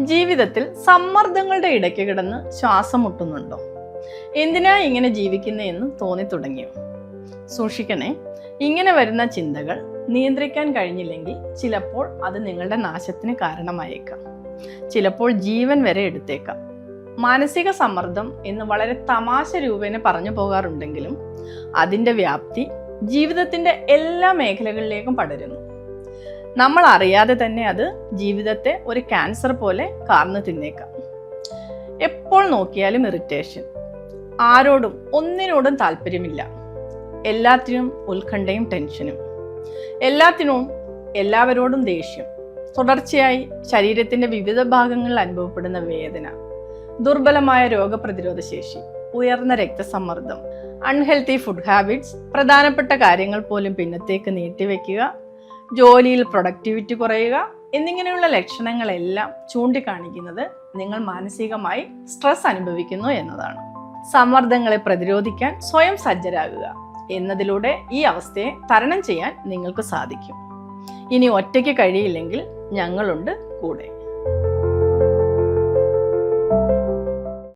ജീവിതത്തിൽ സമ്മർദ്ദങ്ങളുടെ ഇടയ്ക്ക് കിടന്ന് ശ്വാസം മുട്ടുന്നുണ്ടോ? എന്തിനാ ഇങ്ങനെ ജീവിക്കുന്നതെന്ന് തോന്നി തുടങ്ങിയോ? സൂക്ഷിക്കണേ ഇങ്ങനെ വരുന്ന ചിന്തകൾ നിയന്ത്രിക്കാൻ കഴിഞ്ഞില്ലെങ്കിൽ ചിലപ്പോൾ അത് നിങ്ങളുടെ നാശത്തിന് കാരണമായേക്കാം. ചിലപ്പോൾ ജീവൻ വരെ എടുത്തേക്കാം. മാനസിക സമ്മർദ്ദം എന്ന് വളരെ തമാശ രൂപേണ പറഞ്ഞു പോകാറുണ്ടെങ്കിലും അതിന്റെ വ്യാപ്തി ജീവിതത്തിന്റെ എല്ലാ മേഖലകളിലേക്കും പടരുന്നു. നമ്മൾ അറിയാതെ തന്നെ അത് ജീവിതത്തെ ഒരു ക്യാൻസർ പോലെ കാർന്നു തിന്നേക്കാം. എപ്പോൾ നോക്കിയാലും ഇറിറ്റേഷൻ ആരോടും ഒന്നിനോടും താല്പര്യമില്ല. എല്ലാത്തിനും ഉത്കണ്ഠയും ടെൻഷനും എല്ലാത്തിനും എല്ലാവരോടും ദേഷ്യം. തുടർച്ചയായി ശരീരത്തിന്റെ വിവിധ ഭാഗങ്ങളിൽ അനുഭവപ്പെടുന്ന വേദന. ദുർബലമായ രോഗപ്രതിരോധ ശേഷി. ഉയർന്ന രക്തസമ്മർദ്ദം. അൺഹെൽത്തി ഫുഡ് ഹാബിറ്റ്സ് പ്രധാനപ്പെട്ട കാര്യങ്ങൾ പോലും പിന്നത്തേക്ക് നീട്ടിവെക്കുക. ജോലിയിൽ പ്രൊഡക്ടിവിറ്റി കുറയുക എന്നിങ്ങനെയുള്ള ലക്ഷണങ്ങളെല്ലാം ചൂണ്ടിക്കാണിക്കുന്നത് നിങ്ങൾ മാനസികമായി സ്ട്രെസ് അനുഭവിക്കുന്നു എന്നതാണ്. സമ്മർദ്ദങ്ങളെ പ്രതിരോധിക്കാൻ സ്വയം സജ്ജരാകുക എന്നതിലൂടെ ഈ അവസ്ഥയെ തരണം ചെയ്യാൻ നിങ്ങൾക്ക് സാധിക്കും. ഇനി ഒറ്റയ്ക്ക് കഴിയില്ലെങ്കിൽ ഞങ്ങളുണ്ട് കൂടെ.